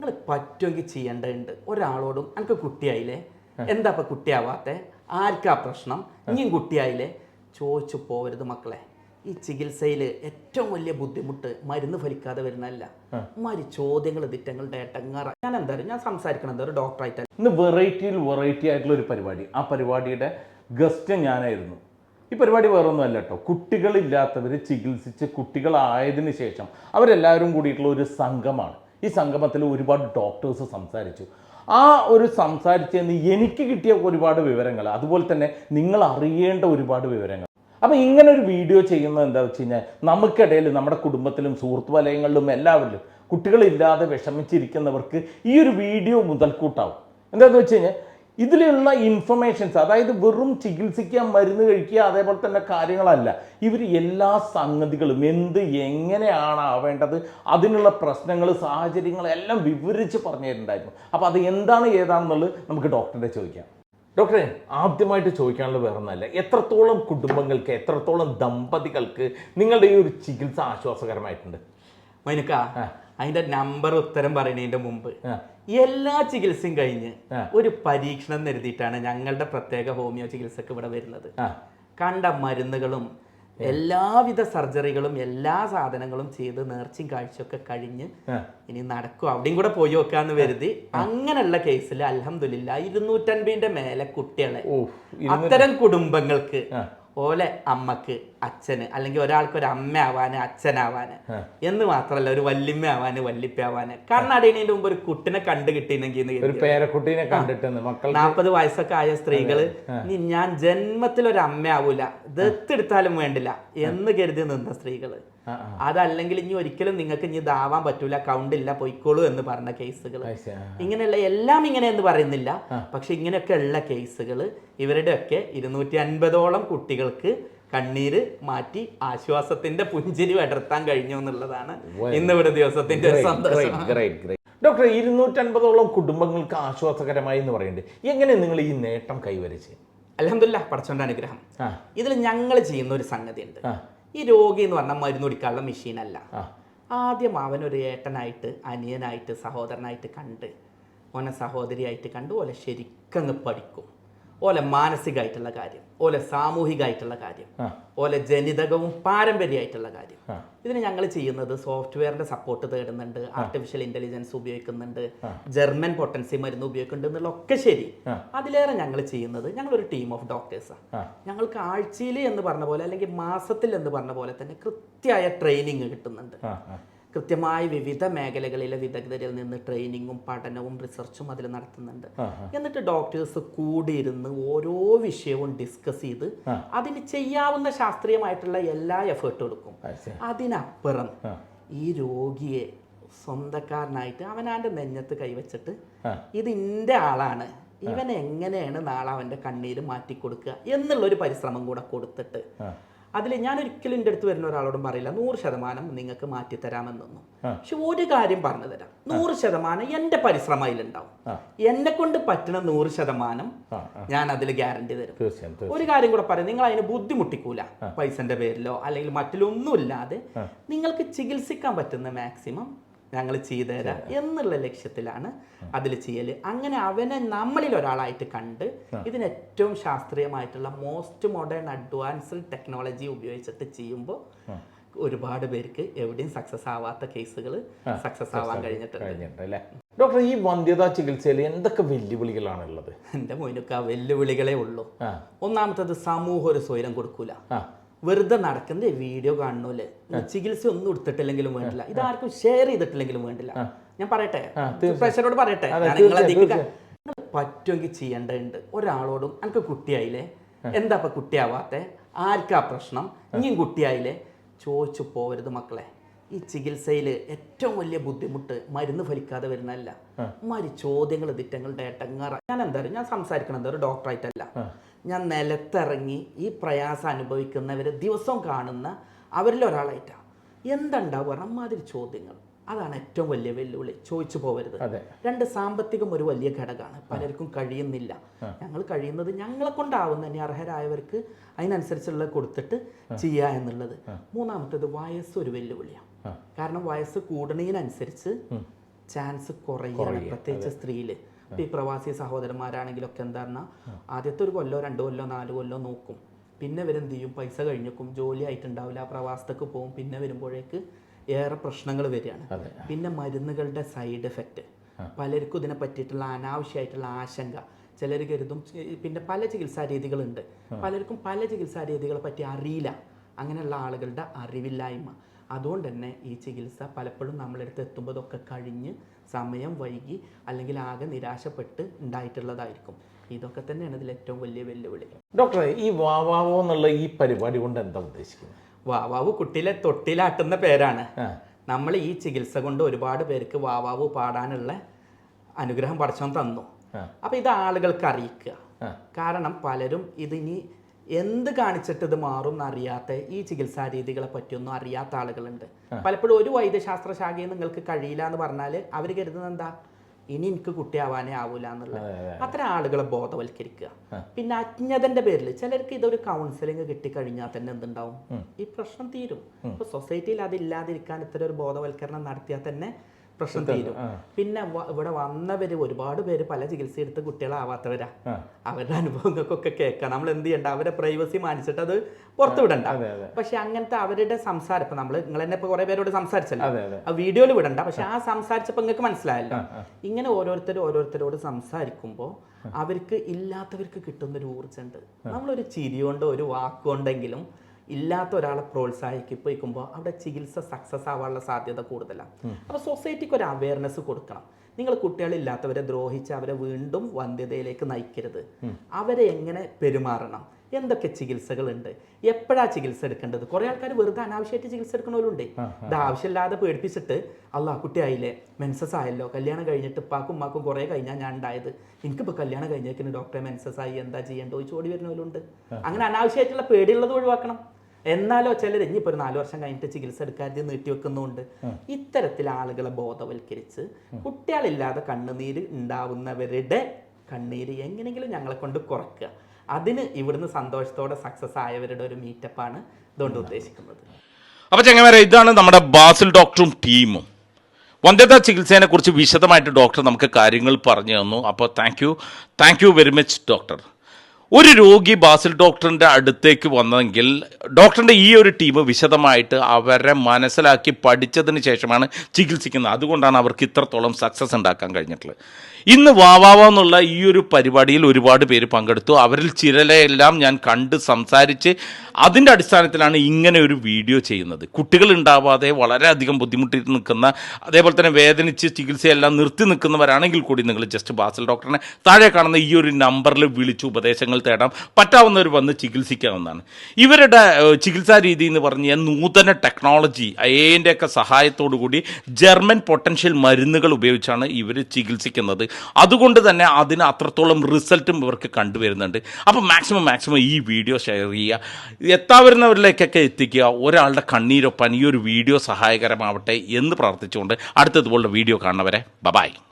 നിങ്ങൾ പറ്റുമെങ്കിൽ ചെയ്യേണ്ടതുണ്ട്. ഒരാളോടും എനിക്ക് കുട്ടിയായില്ലേ? എന്താ ഇപ്പൊ കുട്ടിയാവാത്തെ? ആർക്കാ പ്രശ്നം? ഇനിയും കുട്ടിയായില്ലേ? ചോദിച്ചു പോവരുത് മക്കളെ. ഈ ചികിത്സയിൽ ഏറ്റവും വലിയ ബുദ്ധിമുട്ട് മരുന്ന് ഫലിക്കാതെ വരുന്നതല്ല. മാതിരി ചോദ്യങ്ങൾ ദിറ്റങ്ങളുടെ ഏട്ടങ്ങാറ ഞാൻ എന്തായാലും ഞാൻ സംസാരിക്കണം എന്താ ഒരു ഡോക്ടറായിട്ട് ഇന്ന് വെറൈറ്റിയിൽ വെറൈറ്റി ആയിട്ടുള്ള ഒരു പരിപാടി. ആ പരിപാടിയുടെ ഗസ്റ്റ് ഞാനായിരുന്നു. ഈ പരിപാടി വേറൊന്നുമല്ല കേട്ടോ കുട്ടികളില്ലാത്തവർ ചികിത്സിച്ച് കുട്ടികളായതിനു ശേഷം അവരെല്ലാവരും കൂടിയിട്ടുള്ള ഒരു സംഘമാണ്. ഈ സംഗമത്തിൽ ഒരുപാട് ഡോക്ടേഴ്സ് സംസാരിച്ചു. ആ ഒരു സംസാരിച്ചെന്ന് എനിക്ക് കിട്ടിയ ഒരുപാട് വിവരങ്ങൾ അതുപോലെ തന്നെ നിങ്ങൾ അറിയേണ്ട ഒരുപാട് വിവരങ്ങൾ. അപ്പം ഇങ്ങനെ ഒരു വീഡിയോ ചെയ്യുന്നത് എന്താ വെച്ച് കഴിഞ്ഞാൽ നമുക്കിടയിൽ നമ്മുടെ കുടുംബത്തിലും സുഹൃത്ത് വലയങ്ങളിലും എല്ലാവരിലും കുട്ടികളില്ലാതെ വിഷമിച്ചിരിക്കുന്നവർക്ക് ഈ ഒരു വീഡിയോ മുതൽക്കൂട്ടാവും. എന്താണെന്ന് വെച്ച് കഴിഞ്ഞാൽ ഇതിലുള്ള ഇൻഫർമേഷൻസ് അതായത് വെറും ചികിത്സിക്കുക മരുന്ന് കഴിക്കുക അതേപോലെ തന്നെ കാര്യങ്ങളല്ല. ഇവർ എല്ലാ സംഗതികളും എന്ത് എങ്ങനെയാണ് ആവേണ്ടത് അതിനുള്ള പ്രശ്നങ്ങൾ സാഹചര്യങ്ങൾ എല്ലാം വിവരിച്ച് പറഞ്ഞു തരുന്നുണ്ടായിരുന്നു അപ്പോൾ അത് എന്താണ് ഏതാണെന്നുള്ളത് നമുക്ക് ഡോക്ടറെ ചോദിക്കാം. ഡോക്ടറെ ആദ്യമായിട്ട് ചോദിക്കാനുള്ള വേറെ ഒന്നല്ല എത്രത്തോളം കുടുംബങ്ങൾക്ക് എത്രത്തോളം ദമ്പതികൾക്ക് നിങ്ങളുടെ ഈ ഒരു ചികിത്സ ആശ്വാസകരമായിട്ടുണ്ട്? മൈനക്ക അതിന്റെ നമ്പർ ഉത്തരം പറയുന്നതിന്റെ മുമ്പ്. എല്ലാ ചികിത്സയും കഴിഞ്ഞ് ഒരു പരീക്ഷണം നിരത്തിയിട്ടാണ് ഞങ്ങളുടെ പ്രത്യേക ഹോമിയോ ചികിത്സക്ക് ഇവിടെ വരുന്നത്. കണ്ട മരുന്നുകളും എല്ലാവിധ സർജറികളും എല്ലാ സാധനങ്ങളും ചെയ്ത് നേർച്ചയും കാഴ്ചയൊക്കെ കഴിഞ്ഞ്. ഇനി നടക്കും. അവിടെയും കൂടെ പോയി നോക്കാന്ന് കരുതി. അങ്ങനെയുള്ള കേസിൽ അലഹമില്ല ഇരുന്നൂറ്റൻപതിന്റെ മേലെ കുട്ടികളെ അത്തരം കുടുംബങ്ങൾക്ക്. ഓലെ അമ്മയ്ക്ക് അച്ഛന് അല്ലെങ്കിൽ ഒരാൾക്ക് ഒരു അമ്മ ആവാന് അച്ഛനാവാന് എന്ന് മാത്രമല്ല ഒരു വല്യമ്മ ആവാന് വല്ലിപ്പ ആവാന് കണ്ണടയുന്നതിന്റെ മുമ്പ് ഒരു കുട്ടിനെ കണ്ടു കിട്ടിയെങ്കിൽ നാൽപ്പത് വയസ്സൊക്കെ ആയ സ്ത്രീകൾ ഞാൻ ജന്മത്തിൽ ഒരു അമ്മ ആവൂല ദത്തെടുത്താലും വേണ്ടില്ല എന്ന് കരുതി നിന്ന സ്ത്രീകൾ. അതല്ലെങ്കിൽ ഇനി ഒരിക്കലും നിങ്ങൾക്ക് ഇനി ഇതാവാൻ പറ്റൂല കൗണ്ട് ഇല്ല പൊയ്ക്കോളൂ എന്ന് പറഞ്ഞ കേസുകൾ. ഇങ്ങനെയുള്ള എല്ലാം ഇങ്ങനെ എന്ന് പറയുന്നില്ല. പക്ഷെ ഇങ്ങനെയൊക്കെ ഉള്ള കേസുകൾ ഇവരുടെയൊക്കെ ഇരുന്നൂറ്റി അൻപതോളം കുട്ടികൾക്ക് കണ്ണീര് മാറ്റി ആശ്വാസത്തിന്റെ പുഞ്ചിരി വിടർത്താൻ കഴിഞ്ഞു എന്നുള്ളതാണ് ഇന്നിവിടെ ദിവസത്തിന്റെ സന്തോഷം. ഡോക്ടർ ഇരുന്നൂറ്റൻപതോളം കുടുംബങ്ങൾക്ക് ആശ്വാസകരമായി എന്ന് പറയുന്നുണ്ട്. എങ്ങനെ നിങ്ങൾ ഈ നേട്ടം കൈവരിച്ച്? അലഹമില്ല പടച്ചോന്റെ അനുഗ്രഹം. ഇതിൽ ഞങ്ങൾ ചെയ്യുന്ന ഒരു സംഗതി ഉണ്ട് ഈ രോഗി എന്ന് പറഞ്ഞാൽ മരുന്ന് കുടിക്കാനുള്ള മെഷീനല്ല ആദ്യം ആദ്യം അവനൊരു ഏട്ടനായിട്ട് അനിയനായിട്ട് സഹോദരനായിട്ട് കണ്ട് ഓനെ സഹോദരിയായിട്ട് കണ്ട് ഓലെ ശരിക്കങ്ങ് പഠിക്കും. ഓലെ മാനസികമായിട്ടുള്ള കാര്യം ഓലെ സാമൂഹികമായിട്ടുള്ള കാര്യം. ഓലെ ജനിതകവും പാരമ്പര്യമായിട്ടുള്ള കാര്യം. ഇതിന് ഞങ്ങൾ ചെയ്യുന്നത് സോഫ്റ്റ്വെയറിന്റെ സപ്പോർട്ട് തേടുന്നുണ്ട് ആർട്ടിഫിഷ്യൽ ഇന്റലിജൻസ് ഉപയോഗിക്കുന്നുണ്ട് ജർമ്മൻ പൊട്ടൻസി മരുന്ന് ഉപയോഗിക്കുന്നുണ്ട് എന്നുള്ളൊക്കെ ശരി. അതിലേറെ ഞങ്ങൾ ചെയ്യുന്നത് ഞങ്ങളൊരു ടീം ഓഫ് ഡോക്ടേഴ്സാണ്. ഞങ്ങൾക്ക് ആഴ്ചയിൽ എന്ന് പറഞ്ഞ പോലെ അല്ലെങ്കിൽ മാസത്തിൽ എന്ന് പറഞ്ഞ പോലെ തന്നെ കൃത്യമായ ട്രെയിനിങ് കിട്ടുന്നുണ്ട്. കൃത്യമായ വിവിധ മേഖലകളിലെ വിദഗ്ധരിൽ നിന്ന് ട്രെയിനിങ്ങും പഠനവും റിസർച്ചും അതിൽ നടത്തുന്നുണ്ട് എന്നിട്ട് ഡോക്ടേഴ്സ് കൂടിയിരുന്ന് ഓരോ വിഷയവും ഡിസ്കസ് ചെയ്ത്. അതിന് ചെയ്യാവുന്ന ശാസ്ത്രീയമായിട്ടുള്ള എല്ലാ എഫേർട്ടും എടുക്കും അതിനപ്പുറം ഈ രോഗിയെ സ്വന്തക്കാരനായിട്ട് അവനാന്റെ നെഞ്ഞത്ത് കൈവച്ചിട്ട്. ഇത് ഇന്റെ ആളാണ് ഇവൻ എങ്ങനെയാണ് നാളെ അവന്റെ കണ്ണീര് മാറ്റി കൊടുക്കുക എന്നുള്ളൊരു പരിശ്രമം കൂടെ കൊടുത്തിട്ട്. അതിൽ ഞാൻ ഒരിക്കലും എന്റെ അടുത്ത് വരുന്ന ഒരാളോടും പറയില്ല നൂറ് ശതമാനം നിങ്ങൾക്ക് മാറ്റിത്തരാമെന്നൊന്നും. തരാമെന്നൊന്നും പക്ഷെ ഒരു കാര്യം പറഞ്ഞു തരാം. നൂറ് ശതമാനം എന്റെ പരിശ്രമം അതിലുണ്ടാവും. എന്നെ കൊണ്ട് പറ്റുന്ന നൂറ് ശതമാനം. ഞാൻ അതിൽ ഗ്യാരണ്ടി തരും. ഒരു കാര്യം കൂടെ പറയാം നിങ്ങൾ അതിന് ബുദ്ധിമുട്ടിക്കൂല പൈസന്റെ പേരിലോ അല്ലെങ്കിൽ മറ്റിലൊന്നുമില്ലാതെ നിങ്ങൾക്ക് ചികിത്സിക്കാൻ പറ്റുന്ന മാക്സിമം ഞങ്ങൾ ചെയ്തുതരാം എന്നുള്ള ലക്ഷ്യത്തിലാണ് അതിൽ ചെയ്യൽ അങ്ങനെ അവനെ നമ്മളിൽ ഒരാളായിട്ട് കണ്ട് ഇതിന് ഏറ്റവും ശാസ്ത്രീയമായിട്ടുള്ള മോസ്റ്റ് മോഡേൺ അഡ്വാൻസ്ഡ് ടെക്നോളജി ഉപയോഗിച്ചിട്ട് ചെയ്യുമ്പോൾ ഒരുപാട് പേർക്ക് എവിടെയും സക്സസ് ആവാത്ത കേസുകൾ സക്സസ് ആവാൻ കഴിഞ്ഞിട്ടുണ്ട്. ഡോക്ടർ ഈ വന്ധ്യതാ ചികിത്സയിൽ എന്തൊക്കെ വെല്ലുവിളികളാണ് ഉള്ളത് എന്റെ മോനൊക്കെ വെല്ലുവിളികളേ ഉള്ളൂ. ആ. ഒന്നാമത്തത് സമൂഹം ഒരു സ്വയം കൊടുക്കൂല. ആ. വെറുതെ നടക്കുന്ന വീഡിയോ കാണുന്നില്ല ചികിത്സ ഒന്നും എടുത്തിട്ടില്ലെങ്കിലും വേണ്ടില്ല. ഇതാർക്കും ഷെയർ ചെയ്തിട്ടില്ലെങ്കിലും വേണ്ടില്ല. ഞാൻ പറയട്ടെ? പ്രഷറോട് പറയട്ടെ? നിങ്ങളെ പറ്റുമെങ്കിൽ ചെയ്യേണ്ടതുണ്ട്. ഒരാളോടും എനിക്ക് കുട്ടിയായില്ലേ? എന്താ ഇപ്പൊ കുട്ടിയാവാത്തെ? ആർക്കാ പ്രശ്നം? ഇനിയും കുട്ടിയായില്ലേ? ചോദിച്ചു പോവരുത് മക്കളെ. ഈ ചികിത്സയിൽ ഏറ്റവും വലിയ ബുദ്ധിമുട്ട് മരുന്ന് ഫലിക്കാതെ വരുന്നതല്ല. മാതിരി ചോദ്യങ്ങൾ തിറ്റങ്ങൾ ഏട്ടങ്ങാറ ഞാൻ എന്താ പറയുക ഞാൻ സംസാരിക്കണം എന്തായാലും ഒരു ഡോക്ടറായിട്ടല്ല. ഞാൻ നിലത്തിറങ്ങി ഈ പ്രയാസം അനുഭവിക്കുന്നവരെ ദിവസവും കാണുന്ന അവരിൽ ഒരാളായിട്ടാണ് എന്തുണ്ടാവുക അമ്മാതിരി ചോദ്യങ്ങൾ. അതാണ് ഏറ്റവും വലിയ വെല്ലുവിളി. ചോദിച്ചു പോകരുത് രണ്ട് സാമ്പത്തികം ഒരു വലിയ ഘടകമാണ്. പലർക്കും കഴിയുന്നില്ല. ഞങ്ങൾ കഴിയുന്നത് ഞങ്ങളെ കൊണ്ടാവുന്ന ഇനി അർഹരായവർക്ക് അതിനനുസരിച്ചുള്ള കൊടുത്തിട്ട് ചെയ്യുക എന്നുള്ളത്. മൂന്നാമത്തേത് വയസ്സ് ഒരു വെല്ലുവിളിയാണ് കാരണം വയസ്സ് കൂടുന്നതിനനുസരിച്ച് ചാൻസ് കുറയുകയാണ് പ്രത്യേകിച്ച് സ്ത്രീയിൽ ഇപ്പം ഈ പ്രവാസി സഹോദരന്മാരാണെങ്കിലൊക്കെ എന്താ പറഞ്ഞാൽ ആദ്യത്തെ ഒരു കൊല്ലോ രണ്ട് കൊല്ലോ നാല് കൊല്ലോ നോക്കും. പിന്നെ ഇവരെന്ത് ചെയ്യും? പൈസ കഴിഞ്ഞേക്കും. ജോലി ആയിട്ടുണ്ടാവില്ല. പ്രവാസത്തേക്ക് പോകും. പിന്നെ വരുമ്പോഴേക്ക് ഏറെ പ്രശ്നങ്ങൾ വരികയാണ്. പിന്നെ മരുന്നുകളുടെ സൈഡ് എഫക്റ്റ്. പലർക്കും ഇതിനെ പറ്റിയിട്ടുള്ള അനാവശ്യമായിട്ടുള്ള ആശങ്ക. ചിലർ കരുതും പിന്നെ പല ചികിത്സാ രീതികളുണ്ട്. പലർക്കും പല ചികിത്സാ രീതികളെ പറ്റി അറിയില്ല. അങ്ങനെയുള്ള ആളുകളുടെ അറിവില്ലായ്മ. അതുകൊണ്ട് തന്നെ ഈ ചികിത്സ പലപ്പോഴും നമ്മളെടുത്ത് എത്തുമ്പോഴൊക്കെ കഴിഞ്ഞ് സമയം വൈകി അല്ലെങ്കിൽ ആകെ നിരാശപ്പെട്ട് ഉണ്ടായിട്ടുള്ളതായിരിക്കും. ഇതൊക്കെ തന്നെയാണ് ഇതിൽ ഏറ്റവും വലിയ വെല്ലുവിളി. ഡോക്ടറെ ഈ വാവാവോ എന്നുള്ള ഈ പരിപാടി കൊണ്ട് എന്താ ഉദ്ദേശിക്കുന്നത്? വാവാവു കുട്ടിയിലെ തൊട്ടിലാട്ടുന്ന പേരാണ്. നമ്മൾ ഈ ചികിത്സ കൊണ്ട് ഒരുപാട് പേർക്ക് വാവാവു പാടാനുള്ള അനുഗ്രഹം പഠിച്ചോൻ തന്നു. ആ. അപ്പൊ ഇത് ആളുകൾക്ക് അറിയിക്കുക. കാരണം പലരും ഇതിനി എന്ത് കാണിച്ചിട്ട് ഇത് മാറും എന്നറിയാത്ത ഈ ചികിത്സാ രീതികളെ പറ്റിയൊന്നും അറിയാത്ത ആളുകളുണ്ട്. പലപ്പോഴും ഒരു വൈദ്യശാസ്ത്ര ശാഖയിൽ നിങ്ങൾക്ക് കഴിയില്ല എന്ന് പറഞ്ഞാൽ അവർ കരുതുന്നത് എന്താ? ഇനി എനിക്ക് കുട്ടിയാവാനേ ആവൂല എന്നുള്ളത് അത്തരം ആളുകളെ ബോധവൽക്കരിക്കുക. പിന്നെ അജ്ഞതന്റെ പേരിൽ ചിലർക്ക് ഇതൊരു കൗൺസിലിംഗ് കിട്ടിക്കഴിഞ്ഞാൽ തന്നെ എന്തുണ്ടാവും? ഈ പ്രശ്നം തീരും. ഇപ്പൊ സൊസൈറ്റിയിൽ അതില്ലാതിരിക്കാൻ ഇത്തരം ഒരു ബോധവൽക്കരണം നടത്തിയാൽ തന്നെ പ്രശ്നം തീരും. പിന്നെ ഇവിടെ വന്നവര് ഒരുപാട് പേര് പല ചികിത്സ എടുത്ത് കുട്ടികളാവാത്തവരാ. അവരുടെ അനുഭവങ്ങൾക്കൊക്കെ കേൾക്കാം നമ്മൾ എന്ത് ചെയ്യണ്ട? അവരെ പ്രൈവസി മാനിച്ചിട്ട് അത് പുറത്തുവിടണ്ട പക്ഷെ അങ്ങനത്തെ അവരുടെ സംസാരം ഇപ്പൊ നമ്മൾ നിങ്ങൾ തന്നെ ഇപ്പൊ കുറെ പേരോട് സംസാരിച്ചല്ലോ. ആ വീഡിയോയിൽ വിടണ്ട. പക്ഷെ ആ. സംസാരിച്ചപ്പോൾ നിങ്ങൾക്ക് മനസ്സിലായല്ലോ. ഇങ്ങനെ ഓരോരുത്തർ ഓരോരുത്തരോട് സംസാരിക്കുമ്പോൾ അവർക്ക് ഇല്ലാത്തവർക്ക് കിട്ടുന്ന ഒരു ഊർജമുണ്ട് നമ്മളൊരു ചിരി കൊണ്ടോ ഒരു വാക്കുകൊണ്ടെങ്കിലും ഇല്ലാത്ത ഒരാളെ പ്രോത്സാഹിപ്പിക്കുമ്പോൾ അവിടെ ചികിത്സ സക്സസ് ആവാനുള്ള സാധ്യത കൂടുതലാണ്. അപ്പോൾ സൊസൈറ്റിക്ക് ഒരു അവയർനെസ് കൊടുക്കണം. നിങ്ങൾ കുട്ടികളില്ലാത്തവരെ ദ്രോഹിച്ച് അവരെ വീണ്ടും വന്ധ്യതയിലേക്ക് നയിക്കരുത്. അവരെ എങ്ങനെ പെരുമാറണം? എന്തൊക്കെ ചികിത്സകളുണ്ട്? എപ്പോഴാ ചികിത്സ എടുക്കേണ്ടത്? കുറേ ആൾക്കാർ വെറുതെ അനാവശ്യമായിട്ട് ചികിത്സ എടുക്കണവരുണ്ട് ഇത് ആവശ്യമില്ലാതെ പേടിപ്പിച്ചിട്ട് അല്ല കുട്ടിയായില്ലേ മെൻസസ് ആയല്ലോ. കല്യാണം കഴിഞ്ഞിട്ട് ഉപ്പാക്കും ഉമ്മാക്കും കുറേ കഴിഞ്ഞാൽ ഞാൻ ഉണ്ടായത്. എനിക്കിപ്പോൾ കല്യാണം കഴിഞ്ഞേക്കിന് ഡോക്ടറെ മെൻസസ് ആയി. എന്താ ചെയ്യേണ്ടത്? ചോദിച്ചു ഓടി വരുന്നവരുണ്ട്. അങ്ങനെ അനാവശ്യമായിട്ടുള്ള പേടിയുള്ളത് ഒഴിവാക്കണം. എന്നാലോ ചിലർ ഇനിയിപ്പോൾ ഒരു നാല് വർഷം കഴിഞ്ഞിട്ട് ചികിത്സ എടുക്കാതെ നീട്ടിവെക്കുന്നുണ്ട് ഇത്തരത്തിൽ ആളുകളെ ബോധവൽക്കരിച്ച് കുട്ടികളില്ലാതെ കണ്ണുനീര് ഉണ്ടാവുന്നവരുടെ കണ്ണീര് എങ്ങനെയെങ്കിലും ഞങ്ങളെ കൊണ്ട് കുറയ്ക്കുക അതിന് ഇവിടുന്ന് സന്തോഷത്തോടെ സക്സസ് ആയവരുടെ ഒരു മീറ്റപ്പാണ് ഇതുകൊണ്ട് ഉദ്ദേശിക്കുന്നത്. അപ്പോൾ ചങ്ങന്മാരെ ഇതാണ് നമ്മുടെ ബാസിൽ ഡോക്ടറും ടീമും. വന്ധ്യതാ ചികിത്സയെ കുറിച്ച് വിശദമായിട്ട് ഡോക്ടർ നമുക്ക് കാര്യങ്ങൾ പറഞ്ഞു തന്നു. അപ്പോൾ thank you thank you very much doctor ഒരു രോഗി ബാസിൽ ഡോക്ടറിന്റെ അടുത്തേക്ക് വന്നെങ്കിൽ ഡോക്ടറിന്റെ ഈ ഒരു ടീം വിശദമായിട്ട് അവരെ മനസ്സിലാക്കി പഠിച്ചതിന് ശേഷമാണ് ചികിത്സിക്കുന്നത്. അതുകൊണ്ടാണ് അവർക്ക് ഇത്രത്തോളം സക്സസ് ഉണ്ടാക്കാൻ കഴിഞ്ഞിട്ടുള്ളത്. ഇന്ന് വാവാവ എന്നുള്ള ഈ ഒരു പരിപാടിയിൽ ഒരുപാട് പേര് പങ്കെടുത്തു. അവരിൽ ചിലരെല്ലാം ഞാൻ കണ്ട് സംസാരിച്ച് അതിന്റെ അടിസ്ഥാനത്തിലാണ് ഇങ്ങനെ ഒരു വീഡിയോ ചെയ്യുന്നത്. കുട്ടികൾ ഉണ്ടാവാതെ വളരെയധികം ബുദ്ധിമുട്ടി നിൽക്കുന്ന അതേപോലെ തന്നെ വേദനിച്ച് ചികിത്സയെല്ലാം നിർത്തി നിൽക്കുന്നവരാണെങ്കിൽ കൂടി നിങ്ങൾ ജസ്റ്റ് ബാസൽ ഡോക്ടറിനെ താഴെ കാണുന്ന ഈ ഒരു നമ്പറിൽ വിളിച്ചു ഉപദേശങ്ങൾ തേടാം. പറ്റാവുന്നവർ വന്ന് ചികിത്സിക്കാവുന്നതാണ്. ഇവരുടെ ചികിത്സാ രീതി എന്ന് പറഞ്ഞാൽ നൂതന ടെക്നോളജി അതിന്റെ ഒക്കെ സഹായത്തോടു കൂടി ജർമ്മൻ പൊട്ടൻഷ്യൽ മരുന്നുകൾ ഉപയോഗിച്ചാണ് ഇവർ ചികിത്സിക്കുന്നത്. അതുകൊണ്ട് തന്നെ അതിന് അത്രത്തോളം റിസൾട്ടും ഇവർക്ക് കണ്ടുവരുന്നുണ്ട്. അപ്പോൾ മാക്സിമം മാക്സിമം ഈ വീഡിയോ ഷെയർ ചെയ്യുക. എത്താവുന്നവരിലേക്കൊക്കെ എത്തിക്കുക. ഒരാളുടെ കണ്ണീരൊപ്പാൻ ഈ ഒരു വീഡിയോ സഹായകരമാവട്ടെ എന്ന് പ്രാർത്ഥിച്ചുകൊണ്ട് അടുത്തതുപോലുള്ള വീഡിയോ കാണുന്നവരെ ബബായ്